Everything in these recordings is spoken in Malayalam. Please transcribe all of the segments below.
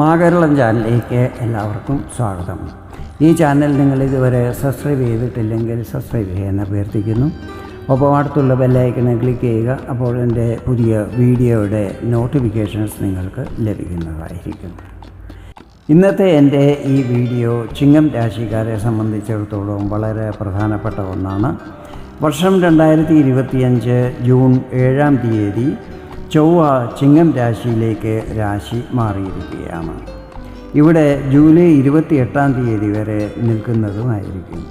മാകരളം ചാനലിലേക്ക് എല്ലാവർക്കും സ്വാഗതം. ഈ ചാനൽ നിങ്ങൾ ഇതുവരെ സബ്സ്ക്രൈബ് ചെയ്തിട്ടില്ലെങ്കിൽ സബ്സ്ക്രൈബ് ചെയ്യാൻ അഭ്യർത്ഥിക്കുന്നു. ഒപ്പം അടുത്തുള്ള ബെല്ലൈക്കനെ ക്ലിക്ക് ചെയ്യുക അപ്പോൾ എന്റെ പുതിയ വീഡിയോയുടെ നോട്ടിഫിക്കേഷൻസ് നിങ്ങൾക്ക് ലഭിക്കുന്നതായിരിക്കും. ഇന്നത്തെ എന്റെ ഈ വീഡിയോ ചിങ്ങം രാശിക്കാരെ സംബന്ധിച്ചിടത്തോളം വളരെ പ്രധാനപ്പെട്ട ഒന്നാണ്. വർഷം രണ്ടായിരത്തി ഇരുപത്തിയഞ്ച് ജൂൺ ഏഴാം തീയതി ചൊവ്വ ചിങ്ങം രാശിയിലേക്ക് രാശി മാറിയിരിക്കുകയാണ്. ഇവിടെ ജൂലൈ ഇരുപത്തി എട്ടാം തീയതി വരെ നിൽക്കുന്നതുമായിരിക്കും.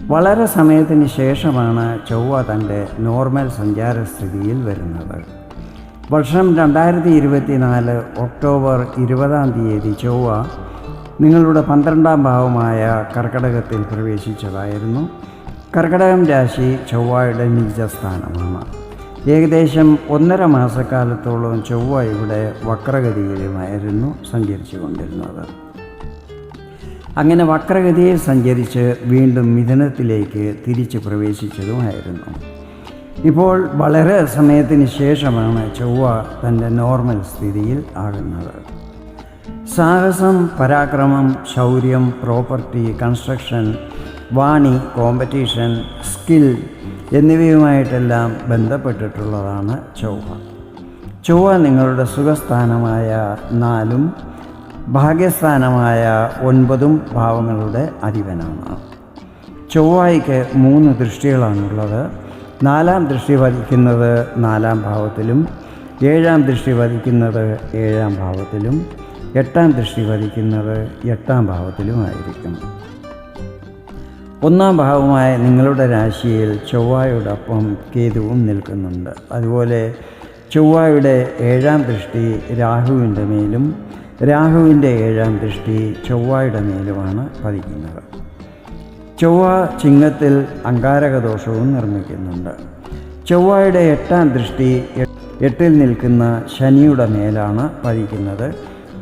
വളരെ സമയത്തിന് ശേഷമാണ് ചൊവ്വ തന്റെ നോർമൽ സഞ്ചാരസ്ഥിതിയിൽ വരുന്നത്. വർഷം രണ്ടായിരത്തി ഇരുപത്തി നാല് ഒക്ടോബർ ഇരുപതാം തീയതി ചൊവ്വ നിങ്ങളുടെ പന്ത്രണ്ടാം ഭാവമായ കർക്കടകത്തിൽ പ്രവേശിച്ചതായിരുന്നു. കർക്കടകം രാശി ചൊവ്വയുടെ നിജസ്ഥാനമാണ്. ഏകദേശം ഒന്നര മാസക്കാലത്തോളം ചൊവ്വ ഇവിടെ വക്രഗതിയിലുമായിരുന്നു സഞ്ചരിച്ചു കൊണ്ടിരുന്നത് അങ്ങനെ വക്രഗതിയിൽ സഞ്ചരിച്ച് വീണ്ടും മിഥുനത്തിലേക്ക് തിരിച്ചു പ്രവേശിച്ചതുമായിരുന്നു. ഇപ്പോൾ വളരെ സമയത്തിന് ശേഷമാണ് ചൊവ്വ തന്റെ നോർമൽ സ്ഥിതിയിൽ ആകുന്നത്. സാഹസം പരാക്രമം ശൗര്യം പ്രോപ്പർട്ടി കൺസ്ട്രക്ഷൻ വാണി കോമ്പറ്റീഷൻ സ്കിൽ എന്നിവയുമായിട്ടെല്ലാം ബന്ധപ്പെട്ടിട്ടുള്ളതാണ് ചൊവ്വ. ചൊവ്വ നിങ്ങളുടെ സുഖസ്ഥാനമായ നാലും ഭാഗ്യസ്ഥാനമായ ഒൻപതും ഭാവങ്ങളുടെ അധിപനാണ് ചൊവ്വായിക്ക് മൂന്ന് ദൃഷ്ടികളാണുള്ളത്. നാലാം ദൃഷ്ടി വധിക്കുന്നത് നാലാം ഭാവത്തിലും ഏഴാം ദൃഷ്ടി വധിക്കുന്നത് ഏഴാം ഭാവത്തിലും എട്ടാം ദൃഷ്ടി വധിക്കുന്നത് എട്ടാം ഭാവത്തിലുമായിരിക്കും. ഒന്നാം ഭാവമായ നിങ്ങളുടെ രാശിയിൽ ചൊവ്വായോടൊപ്പം കേതുവും നിൽക്കുന്നുണ്ട്. അതുപോലെ ചൊവ്വായുടെ ഏഴാം ദൃഷ്ടി രാഹുവിന്റെ മേലും രാഹുവിന്റെ ഏഴാം ദൃഷ്ടി ചൊവ്വായുടെ മേലുമാണ് പതിക്കുന്നത്. ചൊവ്വ ചിങ്ങത്തിൽ അങ്കാരക ദോഷവും നിർമ്മിക്കുന്നുണ്ട്. ചൊവ്വയുടെ എട്ടാം ദൃഷ്ടി എട്ടിൽ നിൽക്കുന്ന ശനിയുടെ മേലാണ് പതിക്കുന്നത്.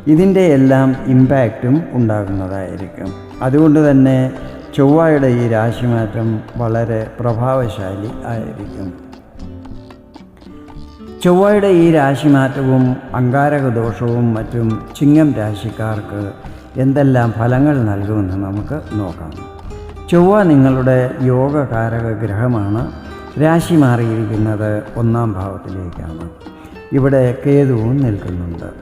ഇതിന്റെ എല്ലാം ഇമ്പാക്റ്റും ഉണ്ടാകുന്നതായിരിക്കും. അതുകൊണ്ട് തന്നെ ചൊവ്വയുടെ ഈ രാശിമാറ്റം വളരെ പ്രഭാവശാലി ആയിരിക്കും. ചൊവ്വയുടെ ഈ രാശിമാറ്റവും അങ്കാരക ദോഷവും മറ്റും ചിങ്ങം രാശിക്കാർക്ക് എന്തെല്ലാം ഫലങ്ങൾ നൽകുമെന്ന് നമുക്ക് നോക്കാം. ചൊവ്വ നിങ്ങളുടെ യോഗകാരക ഗ്രഹമാണ്. രാശി മാറിയിരിക്കുന്നത് ഒന്നാം ഭാവത്തിലേക്കാണ്. ഇവിടെ കേതുവും നിൽക്കുന്നുണ്ട്.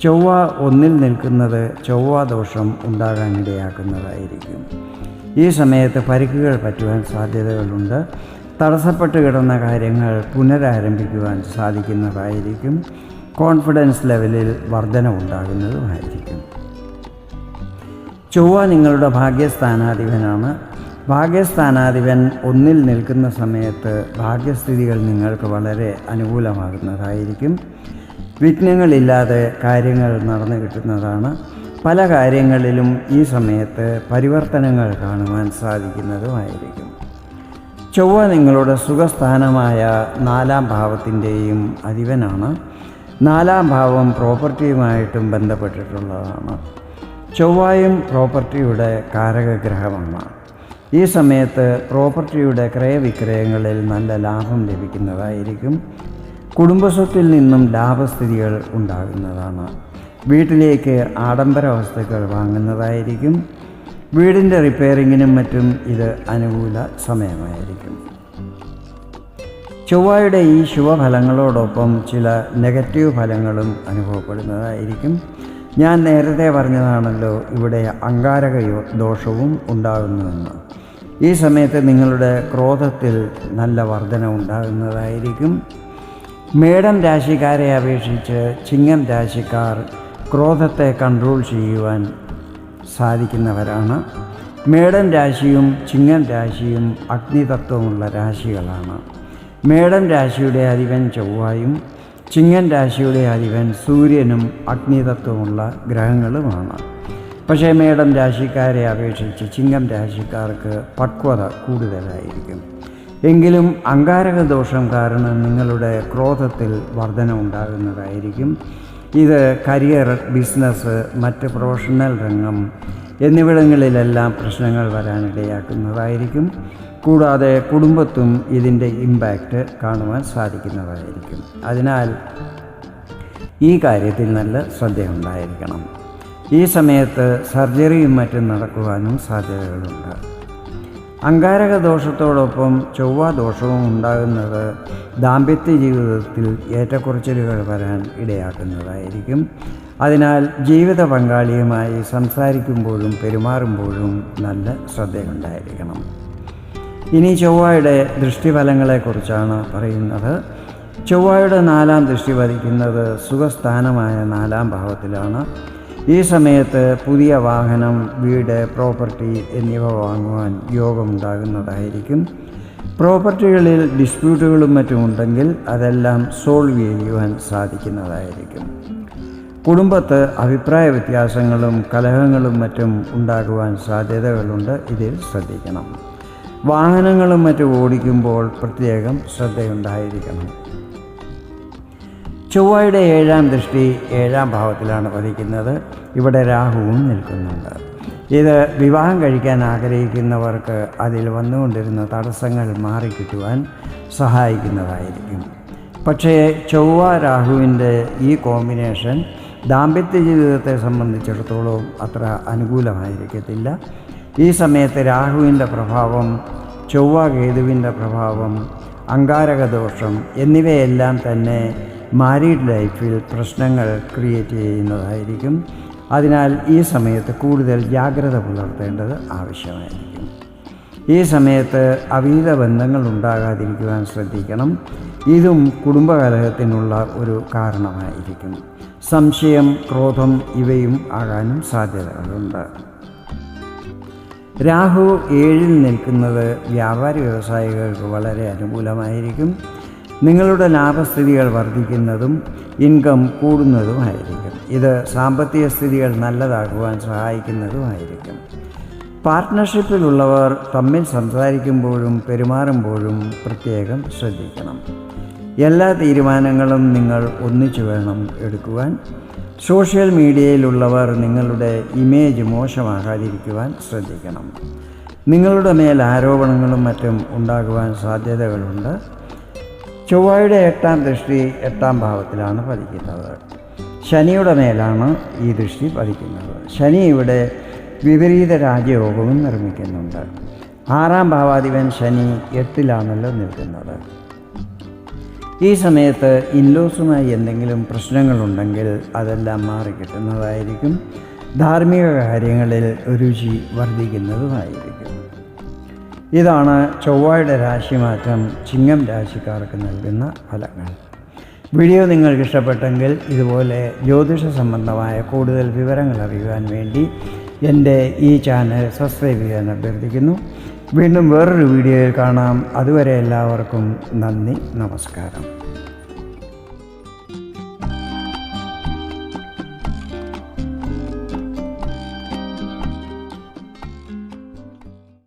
ചൊവ്വ ഒന്നിൽ നിൽക്കുന്നത് ചൊവ്വ ദോഷം ഉണ്ടാകാനിടയാക്കുന്നതായിരിക്കും. ഈ സമയത്ത് പരിക്കുകൾ പറ്റുവാൻ സാധ്യതകളുണ്ട്. തടസ്സപ്പെട്ട് കിടന്ന കാര്യങ്ങൾ പുനരാരംഭിക്കുവാൻ സാധിക്കുന്നതായിരിക്കും. കോൺഫിഡൻസ് ലെവലിൽ വർധന ഉണ്ടാകുന്നതുമായിരിക്കും ചൊവ്വ നിങ്ങളുടെ ഭാഗ്യസ്ഥാനാധിപനാണ്. ഭാഗ്യസ്ഥാനാധിപൻ ഒന്നിൽ നിൽക്കുന്ന സമയത്ത് ഭാഗ്യസ്ഥിതികൾ നിങ്ങൾക്ക് വളരെ അനുകൂലമാകുന്നതായിരിക്കും. വിഘ്നങ്ങളില്ലാതെ കാര്യങ്ങൾ നടന്നു കിട്ടുന്നതാണ്. പല കാര്യങ്ങളിലും ഈ സമയത്ത് പരിവർത്തനങ്ങൾ കാണുവാൻ സാധിക്കുന്നതുമായിരിക്കും. ചൊവ്വ നിങ്ങളുടെ സുഖസ്ഥാനമായ നാലാം ഭാവത്തിന്റെയും അധിപനാണ്. നാലാം ഭാവം പ്രോപ്പർട്ടിയുമായിട്ടും ബന്ധപ്പെട്ടിട്ടുള്ളതാണ്. ചൊവ്വായും പ്രോപ്പർട്ടിയുടെ കാരകഗ്രഹമാണ്. ഈ സമയത്ത് പ്രോപ്പർട്ടിയുടെ ക്രയവിക്രയങ്ങളിൽ നല്ല ലാഭം ലഭിക്കുന്നതായിരിക്കും. കുടുംബസ്വത്തിൽ നിന്നും ലാഭസ്ഥിതികൾ ഉണ്ടാകുന്നതാണ്. വീട്ടിലേക്ക് ആഡംബര വസ്തുക്കൾ വാങ്ങുന്നതായിരിക്കും. വീടിന്റെ റിപ്പയറിങ്ങിനും മറ്റും ഇത് അനുകൂല സമയമായിരിക്കും. ചൊവ്വയുടെ ഈ ശുഭഫലങ്ങളോടൊപ്പം ചില നെഗറ്റീവ് ഫലങ്ങളും അനുഭവപ്പെടുന്നതായിരിക്കും. ഞാൻ നേരത്തെ പറഞ്ഞതാണല്ലോ ഇവിടെ അങ്കാരക ദോഷവും ഉണ്ടാകുന്നുവെന്ന്. ഈ സമയത്ത് നിങ്ങളുടെ ക്രോധത്തിൽ നല്ല വർധന ഉണ്ടാകുന്നതായിരിക്കും. മേടം രാശിക്കാരെ അപേക്ഷിച്ച് ചിങ്ങം രാശിക്കാർ ക്രോധത്തെ കൺട്രോൾ ചെയ്യുവാൻ സാധിക്കുന്നവരാണ്. മേടൻ രാശിയും ചിങ്ങൻ രാശിയും അഗ്നിതത്വമുള്ള രാശികളാണ്. മേടൻ രാശിയുടെ അധിപൻ ചൊവ്വായും ചിങ്ങൻ രാശിയുടെ അധിപൻ സൂര്യനും അഗ്നിതത്വമുള്ള ഗ്രഹങ്ങളുമാണ്. പക്ഷേ മേടം രാശിക്കാരെ അപേക്ഷിച്ച് ചിങ്ങം രാശിക്കാർക്ക് പക്വത കൂടുതലായിരിക്കും. എങ്കിലും അങ്കാരക ദോഷം കാരണം നിങ്ങളുടെ ക്രോധത്തിൽ വർധന ഉണ്ടാകുന്നതായിരിക്കും ഇത് കരിയർ ബിസിനസ് മറ്റ് പ്രൊഫഷണൽ രംഗം എന്നിവിടങ്ങളിലെല്ലാം പ്രശ്നങ്ങൾ വരാനിടയാക്കുന്നതായിരിക്കും കൂടാതെ കുടുംബത്തും ഇതിന്റെ ഇമ്പാക്റ്റ് കാണുവാൻ സാധിക്കുന്നതായിരിക്കും. അതിനാൽ ഈ കാര്യത്തിൽ നല്ല ശ്രദ്ധയുണ്ടായിരിക്കണം ഈ സമയത്ത് സർജറിയും മറ്റും നടക്കുവാനും സാധ്യതകളുണ്ട്. അങ്കാരക ദോഷത്തോടൊപ്പം ചൊവ്വ ദോഷവും ഉണ്ടാകുന്നത് ദാമ്പത്യ ജീവിതത്തിൽ ഏറ്റക്കുറച്ചിലുകൾ വരാൻ ഇടയാക്കുന്നതായിരിക്കും. അതിനാൽ ജീവിത പങ്കാളിയുമായി സംസാരിക്കുമ്പോഴും പെരുമാറുമ്പോഴും നല്ല ശ്രദ്ധയുണ്ടായിരിക്കണം. ഇനി ചൊവ്വയുടെ ദൃഷ്ടിഫലങ്ങളെക്കുറിച്ചാണ് പറയുന്നത്. ചൊവ്വയുടെ നാലാം ദൃഷ്ടി വധിക്കുന്നത് സുഖസ്ഥാനമായ നാലാം ഭാവത്തിലാണ്. ഈ സമയത്ത് പുതിയ വാഹനം വീട് പ്രോപ്പർട്ടി എന്നിവ വാങ്ങുവാൻ യോഗമുണ്ടാകുന്നതായിരിക്കും. പ്രോപ്പർട്ടികളിൽ ഡിസ്പ്യൂട്ടുകളും മറ്റും ഉണ്ടെങ്കിൽ അതെല്ലാം സോൾവ് ചെയ്യുവാൻ സാധിക്കുന്നതായിരിക്കും. കുടുംബത്ത് അഭിപ്രായ വ്യത്യാസങ്ങളും കലഹങ്ങളും മറ്റും ഉണ്ടാകുവാൻ സാധ്യതകളുണ്ട്. ഇതിൽ ശ്രദ്ധിക്കണം. വാഹനങ്ങളും മറ്റും ഓടിക്കുമ്പോൾ പ്രത്യേകം ശ്രദ്ധയുണ്ടായിരിക്കണം. ചൊവ്വയുടെ ഏഴാം ദൃഷ്ടി ഏഴാം ഭാവത്തിലാണ് പതിക്കുന്നത്. ഇവിടെ രാഹുവും നിൽക്കുന്നുണ്ട്. ഇത് വിവാഹം കഴിക്കാൻ ആഗ്രഹിക്കുന്നവർക്ക് അതിൽ വന്നുകൊണ്ടിരുന്ന തടസ്സങ്ങൾ മാറിക്കിട്ടുവാൻ സഹായിക്കുന്നതായിരിക്കും. പക്ഷേ ചൊവ്വ രാഹുവിന്റെ ഈ കോമ്പിനേഷൻ ദാമ്പത്യ ജീവിതത്തെ സംബന്ധിച്ചിടത്തോളം അത്ര അനുകൂലമായിരിക്കത്തില്ല. ഈ സമയത്ത് രാഹുവിന്റെ പ്രഭാവം ചൊവ്വ കേതുവിന്റെ പ്രഭാവം അങ്കാരകദോഷം എന്നിവയെല്ലാം തന്നെ മാരീഡ് ലൈഫിൽ പ്രശ്നങ്ങൾ ക്രിയേറ്റ് ചെയ്യുന്നതായിരിക്കും. അതിനാൽ ഈ സമയത്ത് കൂടുതൽ ജാഗ്രത പുലർത്തേണ്ടത് ആവശ്യമായിരിക്കും. ഈ സമയത്ത് അവീത ബന്ധങ്ങൾ ഉണ്ടാകാതിരിക്കുവാൻ ശ്രദ്ധിക്കണം. ഇതും കുടുംബകലഹത്തിനുള്ള ഒരു കാരണമായിരിക്കും. സംശയം ക്രോധം ഇവയും ആകാനും സാധ്യതകളുണ്ട്. രാഹു ഏഴിൽ നിൽക്കുന്നത് വ്യാപാരി വ്യവസായികൾക്ക് വളരെ അനുകൂലമായിരിക്കും. നിങ്ങളുടെ ലാഭസ്ഥിതികൾ വർദ്ധിക്കുന്നതും ഇൻകം കൂടുന്നതുമായിരിക്കും. ഇത് സാമ്പത്തിക സ്ഥിതികൾ നല്ലതാക്കുവാൻ സഹായിക്കുന്നതുമായിരിക്കും. പാർട്ട്ണർഷിപ്പിലുള്ളവർ തമ്മിൽ സംസാരിക്കുമ്പോഴും പെരുമാറുമ്പോഴും പ്രത്യേകം ശ്രദ്ധിക്കണം. എല്ലാ തീരുമാനങ്ങളും നിങ്ങൾ ഒന്നിച്ചു വേണം എടുക്കുവാൻ. സോഷ്യൽ മീഡിയയിലുള്ളവർ നിങ്ങളുടെ ഇമേജ് മോശമാകാതിരിക്കുവാൻ ശ്രദ്ധിക്കണം. നിങ്ങളുടെ മേൽ ആരോപണങ്ങളും മറ്റും ഉണ്ടാകുവാൻ സാധ്യതകളുണ്ട്. ചൊവ്വയുടെ എട്ടാം ദൃഷ്ടി എട്ടാം ഭാവത്തിലാണ് പതിക്കുന്നത്. ശനിയുടെ മേലാണ് ഈ ദൃഷ്ടി പതിക്കുന്നത്. ശനി ഇവിടെ വിപരീത രാജയോഗവും നിർമ്മിക്കുന്നുണ്ട്. ആറാം ഭാവാധിപൻ ശനി എട്ടിലാണല്ലോ നിൽക്കുന്നത്. ഈ സമയത്ത് ഇൻലോസുമായി എന്തെങ്കിലും പ്രശ്നങ്ങളുണ്ടെങ്കിൽ അതെല്ലാം മാറിക്കിട്ടുന്നതായിരിക്കും ധാർമ്മിക കാര്യങ്ങളിൽ രുചി വർദ്ധിക്കുന്നതുമായിരിക്കും. ഇതാണ് ചൊവ്വയുടെ രാശിമാറ്റം ചിങ്ങം രാശിക്കാർക്ക് നൽകുന്ന ഫലങ്ങൾ. വീഡിയോ നിങ്ങൾക്ക് ഇഷ്ടപ്പെട്ടെങ്കിൽ ഇതുപോലെ ജ്യോതിഷ സംബന്ധമായ കൂടുതൽ വിവരങ്ങൾ അറിയുവാൻ വേണ്ടി എന്റെ ഈ ചാനൽ സബ്സ്ക്രൈബ് ചെയ്യാൻ അഭ്യർത്ഥിക്കുന്നു. വീണ്ടും വേറൊരു വീഡിയോയിൽ കാണാം. അതുവരെ എല്ലാവർക്കും നന്ദി നമസ്കാരം.